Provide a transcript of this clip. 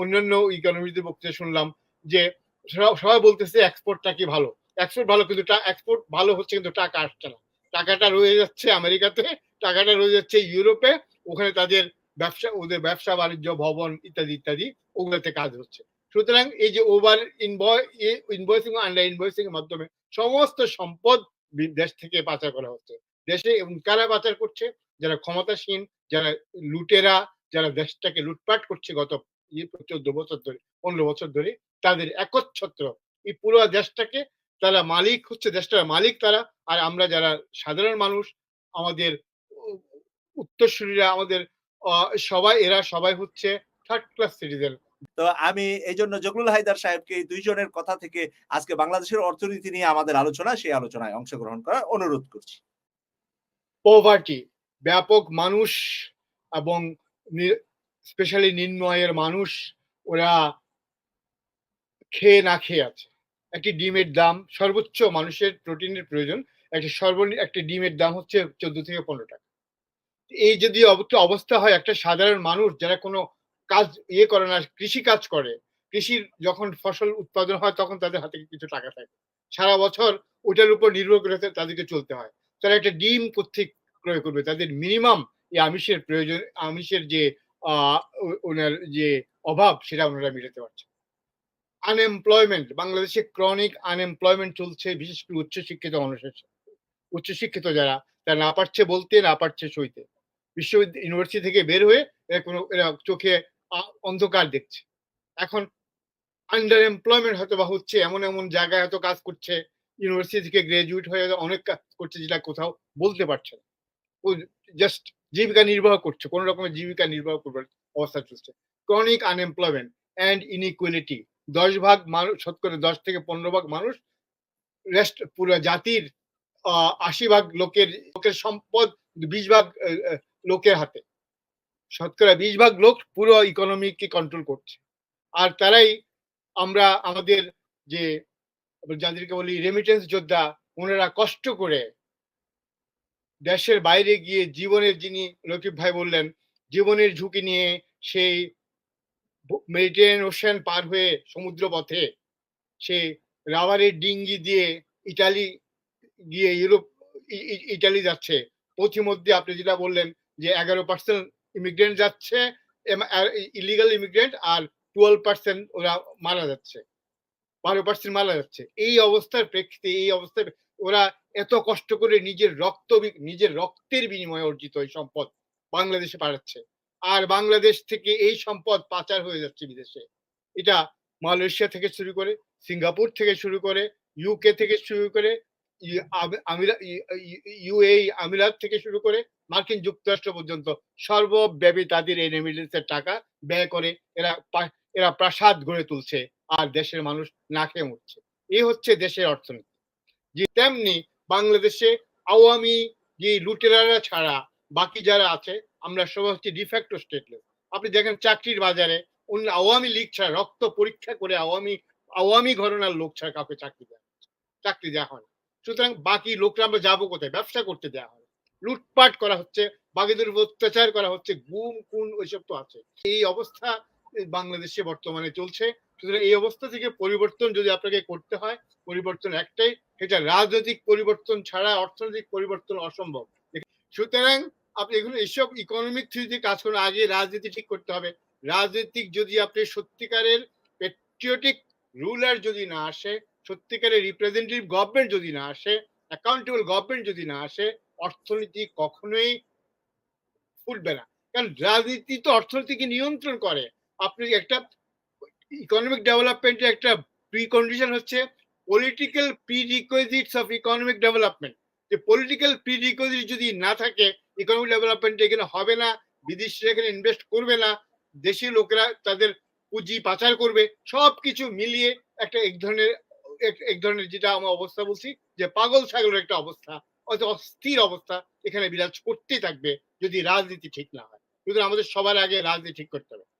অন্যান্য ইকোনমিতে বক্তৃতা শুনলাম যে সবাই বলতেছে এক্সপোর্টটা কি ভালো? এক্সপোর্ট ভালো কিন্তু এক্সপোর্ট ভালো হচ্ছে কিন্তু টাকা আসছে না। টাকাটা রয়ে যাচ্ছে আমেরিকাতে, টাকাটা রয়ে যাচ্ছে ইউরোপে, ওখানে তাদের ব্যবসা, ওদের ব্যবসা, বাণিজ্য, ভবন ইত্যাদি ইত্যাদি, ওগুলোতে কাজ হচ্ছে। সুতরাং এই যে ওভার ইনভয়েসিং আন্ডার ইনভয়েসিং এর মাধ্যমে সমস্ত সম্পদ দেশ থেকে পাচার করা হচ্ছে। দেশে এবং কারা পাচার করছে? যারা ক্ষমতাসীন, যারা লুটেরা, যারা দেশটাকে লুটপাট করছে গত চোদ্দ বছর ধরে পনেরো বছর ধরে তাদের একচ্ছত্র। এই পুরো দেশটাকে তারা মালিক হচ্ছে দেশটার মালিক তারা। আর আমরা যারা সাধারণ মানুষ আমাদের উত্তরসূরিরা আমাদের সবাই এরা সবাই হচ্ছে থার্ড ক্লাস সিটিজেন তো আমি এই জন্য জগলুল হায়দার সাহেবকে এই দুইজনের কথা থেকে আজকে বাংলাদেশের অর্থনীতি নিয়ে আমাদের আলোচনা সেই আলোচনায় অংশগ্রহণ করার অনুরোধ করছি। পভার্টি ব্যাপক মানুষ এবং স্পেশালি নিম্ন আয়ের মানুষ, ওরা খেয়ে না খেয়ে আছে। একটি ডিমের দাম সর্বোচ্চ মানুষের প্রোটিনের প্রয়োজন, একটি সর্বনিম্ন একটি ডিমের দাম হচ্ছে চোদ্দ থেকে পনেরো টাকা। এই যদি অবস্থা হয় একটা সাধারণ মানুষ যারা কোনো কাজ ইয়ে করে না, কৃষি কাজ করে, কৃষির যখন ফসল উৎপাদন হয় তখন তাদের হাতে কিছু টাকা থাকে। সারা বছর ওটার উপর নির্ভর করে তাদেরকে চলতে হয়। তারা একটা ডিম কোথেকে ক্রয় করবে? তাদের মিনিমাম এই আমিষের প্রয়োজন, আমিষের যে ওনার যে অভাব, সেটা ওনারা মেটাতে পারছে আনএমপ্লয়মেন্ট বাংলাদেশে ক্রনিক আনএমপ্লয়মেন্ট চলছে, বিশেষ করে উচ্চশিক্ষিত মানুষের উচ্চশিক্ষিত যারা, তারা না পারছে বলতে, না পারছে সইতে। বিশ্ববিদ্যালয় ইউনিভার্সিটি থেকে বের হয়ে, এরা কোনো, এরা চোখে অন্ধকার দেখছে। এখন আন্ডার এমপ্লয়মেন্ট হয়তো বা হচ্ছে, এমন এমন জায়গায় হয়তো কাজ করছে ইউনিভার্সিটি থেকে গ্রাজুয়েট হয়ে অনেক কাজ করছে, যেটা কোথাও বলতে পারছে না। ও জাস্ট জীবিকা নির্বাহ করছে, কোন রকমের জীবিকা নির্বাহ করবার অবস্থা চলছে। ক্রনিক আনএমপ্লয়মেন্ট অ্যান্ড ইনইকুয়ালিটি দশ ভাগ মানুষ শতকরা দশ থেকে পনেরো ভাগ মানুষ রেস্ট পুরো জাতির আশি ভাগ লোকের লোকের সম্পদ, বিশ ভাগ লোকের হাতে। শতকরা বিশ ভাগ লোক পুরো ইকোনমিকে কন্ট্রোল করছে। আর তারাই আমরা, আমাদের যে যাদেরকে বলি রেমিটেন্স যোদ্ধা, ওনারা কষ্ট করে দেশের বাইরে গিয়ে জীবনের যিনি লতিফ ভাই বললেন, জীবনের ঝুঁকি নিয়ে সেই মেডিটেরিয়ান ওশান পার হয়ে সমুদ্র পথে সে রাবারের ডিঙ্গি দিয়ে ইটালি গিয়ে ইউরোপ ইটালি যাচ্ছে। পথিমধ্যে আপনি যেটা বললেন যে এগারো পার্সেন্ট ইমিগ্রেন্ট যাচ্ছে ইলিগাল ইমিগ্রেন্ট আর টুয়েলভ পার্সেন্ট ওরা মারা যাচ্ছে। বারো পার্সেন্ট মারা যাচ্ছে। এই অবস্থার প্রেক্ষিতে, এই অবস্থায় ওরা এত কষ্ট করে নিজের রক্ত নিজের রক্তের বিনিময়ে অর্জিত এই সম্পদ বাংলাদেশে পাঠাচ্ছে। আর বাংলাদেশ থেকে এই সম্পদ পাচার হয়ে যাচ্ছে বিদেশে। এটা মালয়েশিয়া থেকে শুরু করে, সিঙ্গাপুর থেকে শুরু করে ইউকে থেকে শুরু করে ইউএ আমিরাত থেকে শুরু করে, মার্কিন যুক্তরাষ্ট্র পর্যন্ত সর্বব্যাপী তাদের এই রেমিটেন্সের টাকা ব্যয় করে এরা এরা প্রাসাদ গড়ে তুলছে। আর দেশের মানুষ না খেয়ে মরছে। এই হচ্ছে দেশের অর্থনীতি। যে তেমনি বাংলাদেশে আওয়ামী যে লুটেরারা ছাড়া বাকি যারা আছে, আমরা সবাই হচ্ছে ডিফ্যাক্টো স্টেটলেস আপনি দেখেন চাকরির বাজারে অন্য আওয়ামী লীগ ছাড়া, রক্ত পরীক্ষা করে আওয়ামী আওয়ামী ঘটনার লোক ছাড়া কাউকে চাকরি হচ্ছে। চাকরি দেওয়া হয় সুতরাং বাকি লোকরা আমরা যাব কোথায়? ব্যবসা করতে দেওয়া হয় লুটপাট করা হচ্ছে, বাকিদের উপর অত্যাচার করা হচ্ছে, গুম, খুন, ওইসব তো আছে। এই অবস্থা বাংলাদেশে বর্তমানে চলছে। সুতরাং এই অবস্থা থেকে পরিবর্তন যদি আপনাকে করতে হয়, পরিবর্তন একটাই, সেটা রাজনৈতিক পরিবর্তন ছাড়া অর্থনৈতিক পরিবর্তন অসম্ভব। সুতরাং আপনি এগুলো এইসব ইকোনমিক থিওরিতে কাজ করার আগে রাজনীতি ঠিক করতে হবে। রাজনৈতিক যদি আপনি সত্যিকারের পেট্রিয়টিক রুলার যদি না আসে, সত্যিকারের রিপ্রেজেন্টেটিভ গভর্নমেন্ট যদি না আসে অ্যাকাউন্টেবল গভর্নমেন্ট যদি না আসে, অর্থনীতি কখনোই ফুটবে না। কারণ রাজনীতি তো অর্থনীতিকে নিয়ন্ত্রণ করে। আপনি একটা ইকোনমিক ডেভেলপমেন্টের একটা প্রি কন্ডিশন হচ্ছে political prerequisites of economic development যে পলিটিক্যাল প্রি রিকোয়েজিট যদি না থাকে ইকোনমিক ডেভেলপমেন্ট এখানে হবে না, বিদেশিরা এখানে ইনভেস্ট করবে না, দেশি লোকেরা তাদের পুঁজি পাচার করবে, সবকিছু মিলিয়ে একটা এক ধরনের, এক- ধরনের যেটা আমরা অবস্থা বলছি, যে পাগল ছাগলের একটা অবস্থা অস্থির অবস্থা এখানে বিরাজ করতেই থাকবে যদি রাজনীতি ঠিক না হয়। সুতরাং আমাদের সবার আগে রাজনীতি ঠিক করতে হবে।